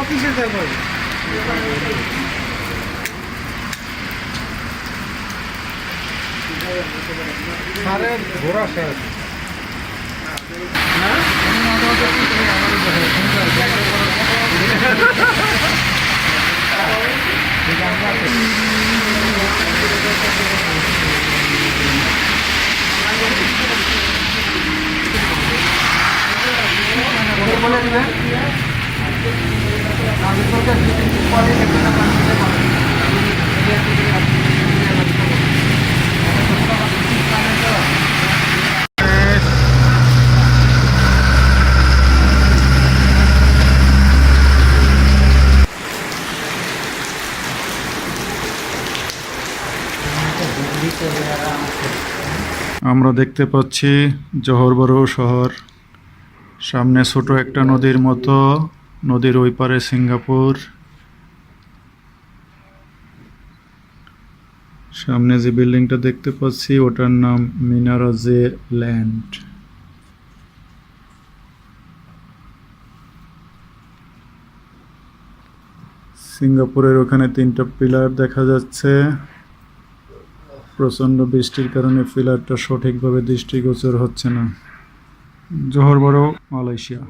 অফিসে যাব স্যারের ঘোরা শেষ বলে দিবেন? আমরা দেখতে পাচ্ছি জহরবড় শহর। সামনে ছোট একটা নদীর মতো। নদীর ওই পারে সিঙ্গাপুর। সামনে যে বিল্ডিংটা দেখতে পাচ্ছি, ওটার নাম মিনারাজে ল্যান্ড। সিঙ্গাপুরের ওখানে তিনটা পিলার দেখা যাচ্ছে। প্রচণ্ড বৃষ্টির কারণে পিলারটা সঠিকভাবে দৃষ্টিগোচর হচ্ছে না। জোহর বড় মালয়েশিয়া।